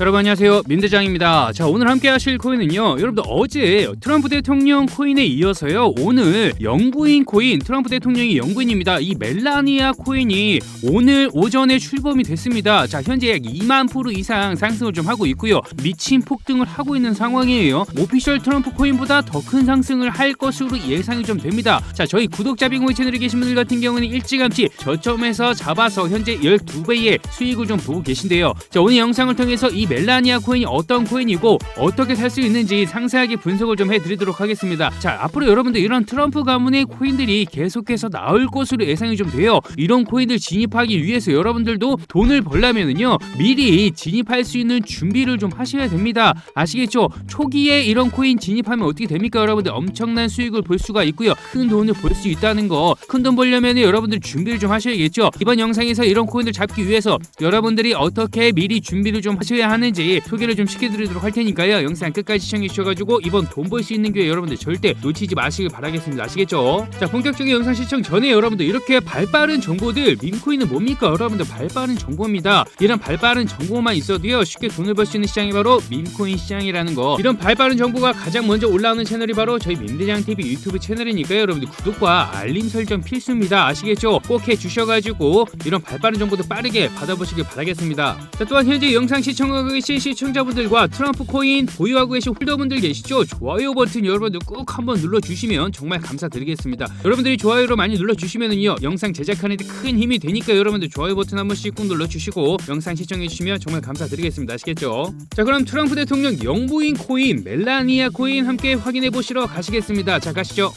여러분 안녕하세요. 민대장입니다. 자 오늘 함께 하실 코인은요 여러분들 어제 트럼프 대통령 코인에 이어서요 오늘 영부인 코인 트럼프 대통령이 영부인입니다. 이 멜라니아 코인이 오늘 오전에 출범이 됐습니다. 자 현재 약 2만 프로 이상 상승을 좀 하고 있고요. 미친 폭등을 하고 있는 상황이에요. 오피셜 트럼프 코인보다 더 큰 상승을 할 것으로 예상이 좀 됩니다. 자 저희 구독자 빙고이 채널에 계신 분들 같은 경우는 일찌감치 저점에서 잡아서 현재 12배의 수익을 좀 보고 계신데요. 자 오늘 영상을 통해서 이 멜라니아 코인이 어떤 코인이고 어떻게 살 수 있는지 상세하게 분석을 좀 해드리도록 하겠습니다. 자 앞으로 여러분들 이런 트럼프 가문의 코인들이 계속해서 나올 것으로 예상이 좀 돼요. 이런 코인을 진입하기 위해서 여러분들도 돈을 벌려면은요 미리 진입할 수 있는 준비를 좀 하셔야 됩니다. 아시겠죠? 초기에 이런 코인 진입하면 어떻게 됩니까, 여러분들? 엄청난 수익을 볼 수가 있고요. 큰 돈을 벌 수 있다는 거. 큰 돈 벌려면 여러분들 준비를 좀 하셔야겠죠. 이번 영상에서 이런 코인을 잡기 위해서 여러분들이 어떻게 미리 준비를 좀 하셔야 하는 지 소개를 좀 시켜드리도록 할 테니까요. 영상 끝까지 시청해 주셔가지고 이번 돈 벌 수 있는 기회 여러분들 절대 놓치지 마시길 바라겠습니다. 아시겠죠? 자 본격적인 영상 시청 전에 여러분들 이렇게 발빠른 정보들 민코인은 뭡니까? 여러분들 발빠른 정보입니다. 이런 발빠른 정보만 있어도요 쉽게 돈을 벌 수 있는 시장이 바로 민코인 시장이라는 거. 이런 발빠른 정보가 가장 먼저 올라오는 채널이 바로 저희 민대장 TV 유튜브 채널이니까요. 여러분들 구독과 알림 설정 필수입니다. 아시겠죠? 꼭 해 주셔가지고 이런 발빠른 정보도 빠르게 받아보시길 바라겠습니다. 자 또한 현재 영상 시청 하고 계신 시청자분들과 트럼프 코인 보유하고 계신 홀더분들 계시죠? 좋아요 버튼 여러분들 꼭 한번 눌러주시면 정말 감사드리겠습니다. 여러분들이 좋아요로 많이 눌러주시면은요 영상 제작하는데 큰 힘이 되니까 여러분들 좋아요 버튼 한 번씩 꼭 눌러주시고 영상 시청해주시면 정말 감사드리겠습니다. 아시겠죠? 자 그럼 트럼프 대통령 영부인 코인 멜라니아 코인 함께 확인해 보시러 가시겠습니다. 자 가시죠.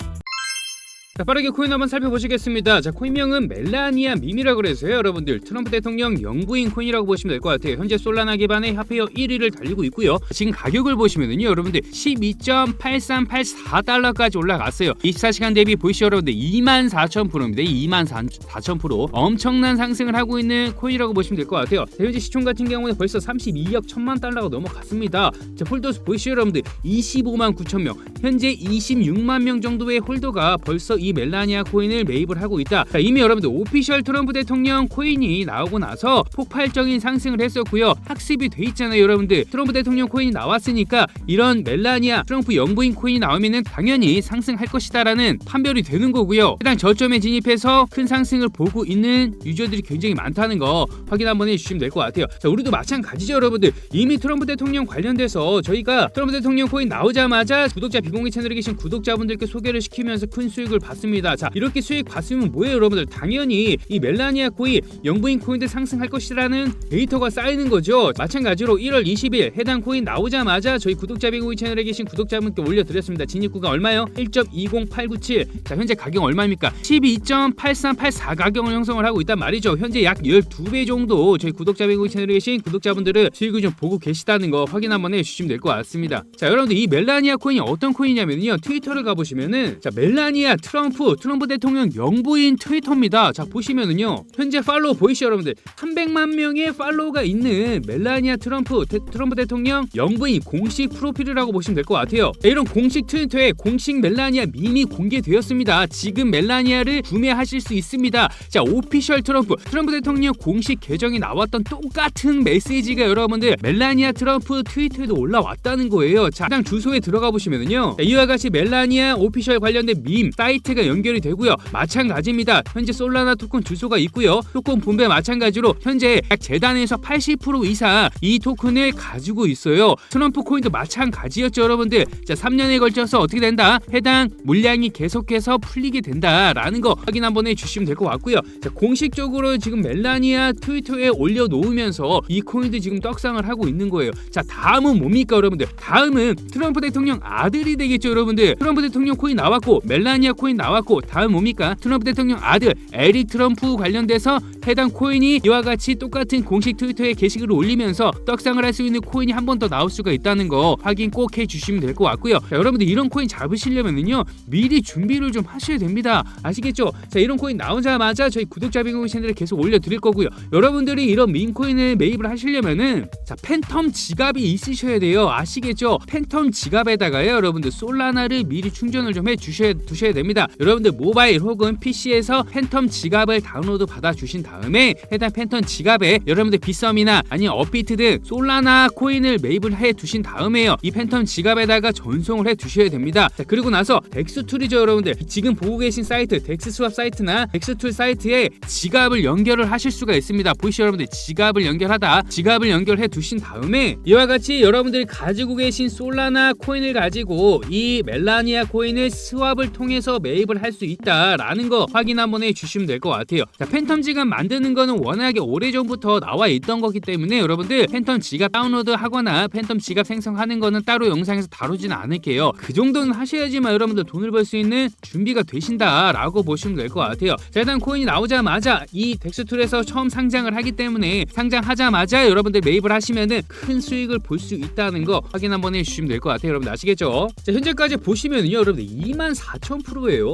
자 빠르게 코인 한번 살펴보시겠습니다. 자 코인명은 멜라니아 밈이라고 그래서요 여러분들 트럼프 대통령 영부인 코인이라고 보시면 될 것 같아요. 현재 솔라나 기반의 화폐어 1위를 달리고 있고요. 지금 가격을 보시면은요 여러분들 12.8384달러까지 올라갔어요. 24시간 대비 보이시죠 여러분들 24,000%입니다. 24,000% 엄청난 상승을 하고 있는 코인이라고 보시면 될 것 같아요. 자, 현재 시총 같은 경우는 벌써 32억 1천만 달러가 넘어갔습니다. 자 홀더수 보이시죠 여러분들 25만 9천 명 현재 26만 명 정도의 홀더가 벌써 이 멜라니아 코인을 매입을 하고 있다. 자, 이미 여러분들 오피셜 트럼프 대통령 코인이 나오고 나서 폭발적인 상승을 했었고요. 학습이 돼 있잖아요, 여러분들. 트럼프 대통령 코인이 나왔으니까 이런 멜라니아 트럼프 영부인 코인이 나오면은 당연히 상승할 것이다라는 판별이 되는 거고요. 해당 저점에 진입해서 큰 상승을 보고 있는 유저들이 굉장히 많다는 거 확인 한번 해주시면 될 것 같아요. 자, 우리도 마찬가지죠, 여러분들. 이미 트럼프 대통령 관련돼서 저희가 트럼프 대통령 코인 나오자마자 구독자 비공개 채널에 계신 구독자분들께 소개를 시키면서 큰 수익을 받 습니다. 자 이렇게 수익 봤으면 뭐예요 여러분들 당연히 이 멜라니아 코인 영부인 코인들 상승할 것이라는 데이터가 쌓이는 거죠. 마찬가지로 1월 20일 해당 코인 나오자마자 저희 구독자 비공개 채널에 계신 구독자분께 올려드렸습니다. 진입구가 얼마요? 1.20897. 자 현재 가격 얼마입니까? 12.8384 가격을 형성을 하고 있단 말이죠. 현재 약 12배 정도 저희 구독자 비공개 채널에 계신 구독자분들은 수익을 좀 보고 계시다는 거 확인 한번 해주시면 될 것 같습니다. 자 여러분들 이 멜라니아 코인이 어떤 코인이냐면요 트위터를 가보시면은 자 멜라니아 트럼 프 트럼프 대통령 영부인 트위터입니다. 자 보시면은요 현재 팔로우 보이시죠 여러분들 300만 명의 팔로우가 있는 멜라니아 트럼프 대, 트럼프 대통령 영부인 공식 프로필이라고 보시면 될 것 같아요. 자, 이런 공식 트위터에 공식 멜라니아 밈이 공개되었습니다. 지금 멜라니아를 구매하실 수 있습니다. 자 오피셜 트럼프 트럼프 대통령 공식 계정이 나왔던 똑같은 메시지가 여러분들 멜라니아 트럼프 트위터에도 올라왔다는 거예요. 자 해당 주소에 들어가 보시면은요 자, 이와 같이 멜라니아 오피셜 관련된 밈 사이트 가 연결이 되고요. 마찬가지입니다. 현재 솔라나 토큰 주소가 있고요. 토큰 분배 마찬가지로 현재 약 재단에서 80% 이상 이 토큰을 가지고 있어요. 트럼프 코인도 마찬가지였죠, 여러분들. 자, 3년에 걸쳐서 어떻게 된다? 해당 물량이 계속해서 풀리게 된다라는 거 확인 한번 해주시면 될 것 같고요. 자, 공식적으로 지금 멜라니아 트위터에 올려놓으면서 이 코인도 지금 떡상을 하고 있는 거예요. 자, 다음은 뭡니까, 여러분들? 다음은 트럼프 대통령 아들이 되겠죠, 여러분들. 트럼프 대통령 코인 나왔고 멜라니아 코인 나왔고 다음 뭡니까? 트럼프 대통령 아들 에릭 트럼프 관련돼서 해당 코인이 이와 같이 똑같은 공식 트위터에 게시글을 올리면서 떡상을 할 수 있는 코인이 한 번 더 나올 수가 있다는 거 확인 꼭 해주시면 될 것 같고요. 자, 여러분들 이런 코인 잡으시려면요 미리 준비를 좀 하셔야 됩니다. 아시겠죠? 자 이런 코인 나오자마자 저희 구독자 비공개 채널에 계속 올려드릴 거고요. 여러분들이 이런 민 코인을 매입을 하시려면은 자 팬텀 지갑이 있으셔야 돼요. 아시겠죠? 팬텀 지갑에다가요 여러분들 솔라나를 미리 충전을 좀 해 주셔야 두셔야 됩니다. 여러분들 모바일 혹은 PC에서 팬텀 지갑을 다운로드 받아 주신 다음에 해당 팬텀 지갑에 여러분들 비썸이나 아니면 업비트 등 솔라나 코인을 매입을 해 두신 다음에요. 이 팬텀 지갑에다가 전송을 해 두셔야 됩니다. 자, 그리고 나서 덱스툴이죠, 여러분들. 지금 보고 계신 사이트 덱스스왑 사이트나 덱스툴 사이트에 지갑을 연결을 하실 수가 있습니다. 보이시죠, 여러분들? 지갑을 연결하다 지갑을 연결해 두신 다음에 이와 같이 여러분들이 가지고 계신 솔라나 코인을 가지고 이 멜라니아 코인을 스왑을 통해서 매입 을 할 수 있다라는 거 확인 한번 해 주시면 될 것 같아요. 자, 팬텀 지갑 만드는 거는 워낙에 오래전부터 나와 있던 거기 때문에 여러분들 팬텀 지갑 다운로드 하거나 팬텀 지갑 생성하는 거는 따로 영상에서 다루지는 않을게요. 그 정도는 하셔야지만 여러분들 돈을 벌 수 있는 준비가 되신다라고 보시면 될 것 같아요. 자, 일단 코인이 나오자마자 이 덱스툴에서 처음 상장을 하기 때문에 상장하자마자 여러분들 매입을 하시면은 큰 수익을 볼 수 있다는 거 확인 한번 해주시면 될 것 같아요. 여러분들 아시겠죠? 자, 현재까지 보시면요, 여러분들 2만 4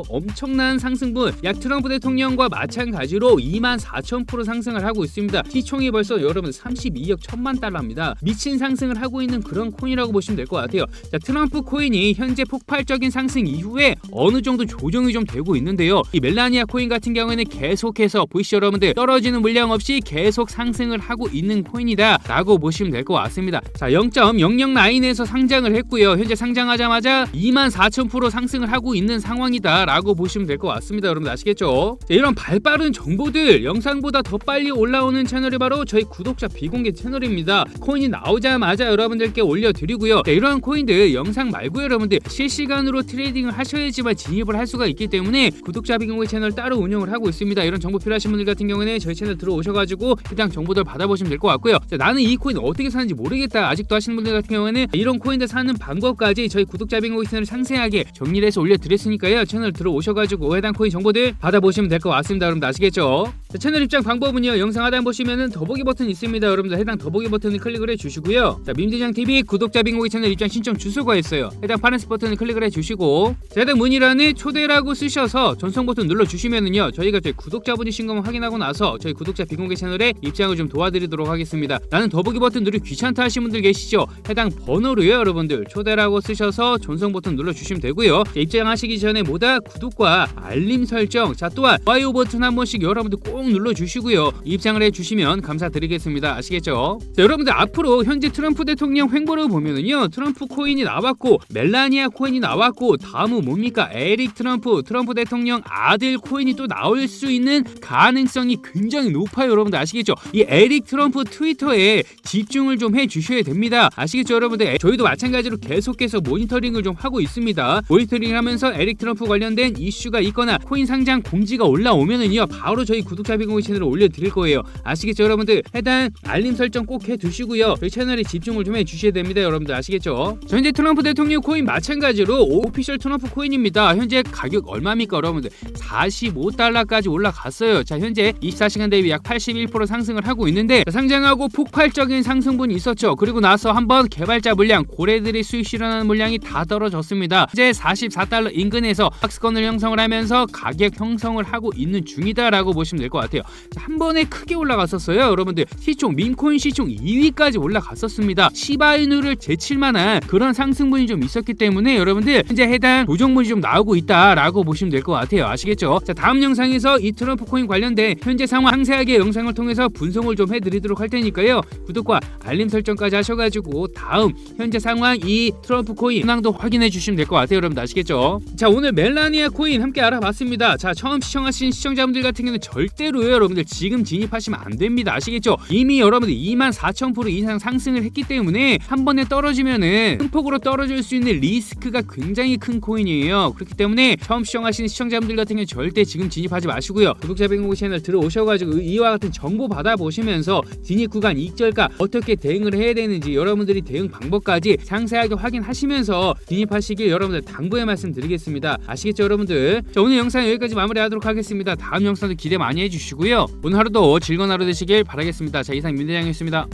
엄청난 상승분. 약 트럼프 대통령과 마찬가지로 2만 4천 프로 상승을 하고 있습니다. T총이 벌써 여러분 32억 1천만 달러입니다. 미친 상승을 하고 있는 그런 코인이라고 보시면 될 것 같아요. 자, 트럼프 코인이 현재 폭발적인 상승 이후에 어느 정도 조정이 좀 되고 있는데요. 이 멜라니아 코인 같은 경우에는 계속해서 보시죠, 여러분들 떨어지는 물량 없이 계속 상승을 하고 있는 코인이다 라고 보시면 될 것 같습니다. 자, 0.009에서 상장을 했고요. 현재 상장하자마자 2만 4천 프로 상승을 하고 있는 상황이다 라고 보시면 될 것 같습니다. 여러분 아시겠죠? 자, 이런 발빠른 정보들 영상보다 더 빨리 올라오는 채널이 바로 저희 구독자 비공개 채널입니다. 코인이 나오자마자 여러분들께 올려드리고요. 자, 이런 코인들 영상 말고 여러분들 실시간으로 트레이딩을 하셔야지만 진입을 할 수가 있기 때문에 구독자 비공개 채널 따로 운영을 하고 있습니다. 이런 정보 필요하신 분들 같은 경우에는 저희 채널 들어오셔가지고 해당 정보들 받아보시면 될 것 같고요. 자, 나는 이 코인 어떻게 사는지 모르겠다 아직도 하시는 분들 같은 경우에는 이런 코인들 사는 방법까지 저희 구독자 비공개 채널 상세하게 정리를 해서 올려드렸으니까요. 채널 들어오셔가지고 해당 코인 정보들 받아보시면 될 것 같습니다. 여러분들 아시겠죠? 자, 채널 입장 방법은요. 영상 하단 보시면은 더보기 버튼 있습니다. 여러분들 해당 더보기 버튼을 클릭을 해주시고요. 자, 민대장 TV 구독자 빙고기 채널 입장 신청 주소가 있어요. 해당 파란색 버튼을 클릭을 해주시고 자, 해당 문의란에 초대라고 쓰셔서 전송 버튼 눌러주시면은요. 저희가 저희 구독자분이신 것만 확인하고 나서 저희 구독자 빙고기 채널에 입장을 좀 도와드리도록 하겠습니다. 나는 더보기 버튼 누르기 귀찮다 하신 분들 계시죠? 해당 번호로요, 여러분들 초대라고 쓰셔서 전송 버튼 눌러주시면 되고요. 자, 입장하시기 전에 뭐다 구독과 알림 설정, 자 또한 좋아요 버튼 한 번씩 여러분들 꼭 눌러주시고요. 입장을 해주시면 감사드리겠습니다. 아시겠죠? 자, 여러분들 앞으로 현재 트럼프 대통령 횡보를 보면은요, 트럼프 코인이 나왔고 멜라니아 코인이 나왔고 다음은 뭡니까? 에릭 트럼프, 트럼프 대통령 아들 코인이 또 나올 수 있는 가능성이 굉장히 높아요, 여러분들 아시겠죠? 이 에릭 트럼프 트위터에 집중을 좀 해주셔야 됩니다. 아시겠죠, 여러분들? 저희도 마찬가지로 계속해서 모니터링을 좀 하고 있습니다. 모니터링 하면서 에릭 트럼프 관련된 이슈가 있거나 코인 상장 공지가 올라오면은요, 바로 저희 구독 자 비공개 채널에 올려드릴 거예요. 아시겠죠, 여러분들? 해당 알림 설정 꼭 해두시고요. 저희 채널에 집중을 좀 해주셔야 됩니다, 여러분들 아시겠죠? 자, 현재 트럼프 대통령 코인 마찬가지로 오피셜 트럼프 코인입니다. 현재 가격 얼마입니까, 여러분들? 45달러까지 올라갔어요. 자, 현재 24시간 대비 약 81% 상승을 하고 있는데 자, 상장하고 폭발적인 상승분이 있었죠. 그리고 나서 한번 개발자 물량, 고래들이 수익 실현하는 물량이 다 떨어졌습니다. 이제 44달러 인근에서 박스권을 형성을 하면서 가격 형성을 하고 있는 중이다라고 보시면 될 것 같아요. 자, 한 번에 크게 올라갔었어요, 여러분들. 시총 민코인 시총 2위까지 올라갔었습니다. 시바이누를 제칠 만한 그런 상승분이 좀 있었기 때문에 여러분들 현재 해당 조정분이 좀 나오고 있다라고 보시면 될 것 같아요. 아시겠죠? 자, 다음 영상에서 이 트럼프 코인 관련된 현재 상황 상세하게 영상을 통해서 분석을 좀 해드리도록 할 테니까요. 구독과 알림 설정까지 하셔가지고 다음 현재 상황 이 트럼프 코인 현황도 확인해 주시면 될 것 같아요. 여러분들 아시겠죠? 자, 오늘 멜라니아 코인 함께 알아봤습니다. 자, 처음 시청하신 시청자분들 같은 경우는 절대 로요, 여러분들 지금 진입하시면 안 됩니다. 아시겠죠? 이미 여러분들 2만 4천 프로 이상 상승을 했기 때문에 한 번에 떨어지면은 큰 폭으로 떨어질 수 있는 리스크가 굉장히 큰 코인이에요. 그렇기 때문에 처음 시청하시는 시청자분들 같은 경우는 절대 지금 진입하지 마시고요. 구독자 백목이 채널 들어오셔가지고 이와 같은 정보 받아보시면서 진입 구간 익절가 어떻게 대응을 해야 되는지 여러분들이 대응 방법까지 상세하게 확인하시면서 진입하시길 여러분들 당부의 말씀 드리겠습니다. 아시겠죠, 여러분들? 자, 오늘 영상 여기까지 마무리하도록 하겠습니다. 다음 영상도 기대 많이 해 주시고요. 오늘 하루도 즐거운 하루 되시길 바라겠습니다. 자, 이상 민대장이었습니다.